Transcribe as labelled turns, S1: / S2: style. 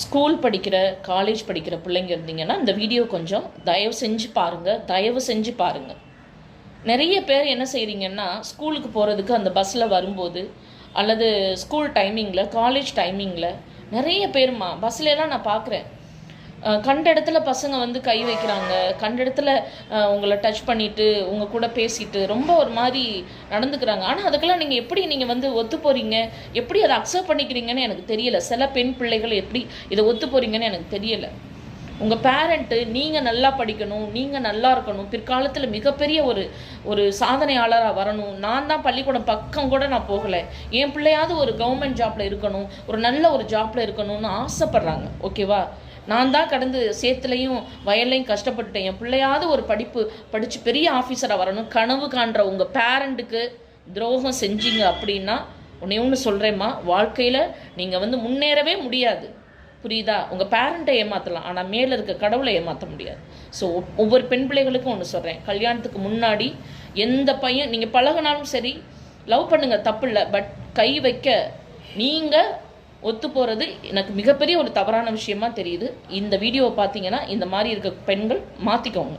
S1: School படிக்கிற college படிக்கிற பிள்ளைங்க இருந்தீங்கன்னா இந்த வீடியோ கொஞ்சம் தயவு செஞ்சு பாருங்கள் தயவு செஞ்சு பாருங்கள் நிறைய பேர் என்ன செய்கிறீங்கன்னா ஸ்கூலுக்கு போகிறதுக்கு அந்த பஸ்ஸில் வரும்போது அல்லது ஸ்கூல் டைமிங்கில் காலேஜ் டைமிங்கில் நிறைய பேர்மா பஸ்லலாம் நான் பார்க்குறேன் கண்ட இடத்துல பசங்க வந்து கை வைக்கிறாங்க. கண்ட இடத்துல உங்களை டச் பண்ணிட்டு உங்க கூட பேசிட்டு ரொம்ப ஒரு மாதிரி நடந்துக்கிறாங்க. ஆனால் அதுக்கெல்லாம் நீங்கள் எப்படி நீங்கள் வந்து ஒத்து போறீங்க? எப்படி அதை அக்செப்ட் பண்ணிக்கிறீங்கன்னு எனக்கு தெரியல. சில பெண் பிள்ளைகள் எப்படி இதை ஒத்து போறீங்கன்னு எனக்கு தெரியல. உங்கள் பேரண்ட்டு நீங்கள் நல்லா படிக்கணும் நீங்கள் நல்லா இருக்கணும். பிற்காலத்தில் மிகப்பெரிய ஒரு ஒரு சாதனையாளராக வரணும். நான் தான் பள்ளிக்கூடம் பக்கம் கூட நான் போகலை. என் பிள்ளையாவது ஒரு கவர்மெண்ட் ஜாப்பில் இருக்கணும். ஒரு நல்ல ஒரு ஜாப்பில் இருக்கணும்னு ஆசைப்பட்றாங்க. ஓகேவா நான் தான் கடந்து சேத்துலையும் வயல்லையும் கஷ்டப்பட்டுட்டேன். என் பிள்ளையாவது ஒரு படிப்பு படித்து பெரிய ஆஃபீஸராக வரணும். கனவு காண்ற உங்கள் பேரண்ட்டுக்கு துரோகம் செஞ்சீங்க அப்படின்னா உன்னை ஒன்று சொல்கிறேம்மா வாழ்க்கையில் நீங்கள் வந்து முன்னேறவே முடியாது. புரியுதா? உங்கள் பேரண்ட்டை ஏமாற்றலாம் ஆனால் மேலே இருக்க கடவுளை ஏமாற்ற முடியாது. ஸோ ஒவ்வொரு பெண் பிள்ளைகளுக்கும் ஒன்று சொல்கிறேன் கல்யாணத்துக்கு முன்னாடி எந்த பையன் நீங்கள் பழகுனாலும் சரி லவ் பண்ணுங்கள் தப்பு இல்லை பட் கை வைக்க நீங்கள் ஒத்து போகிறது எனக்கு மிகப்பெரிய ஒரு தவறான விஷயமா தெரியுது. இந்த வீடியோவை பார்த்தீங்கன்னா இந்த மாதிரி இருக்க பெண்கள் மாற்றிக்கோங்க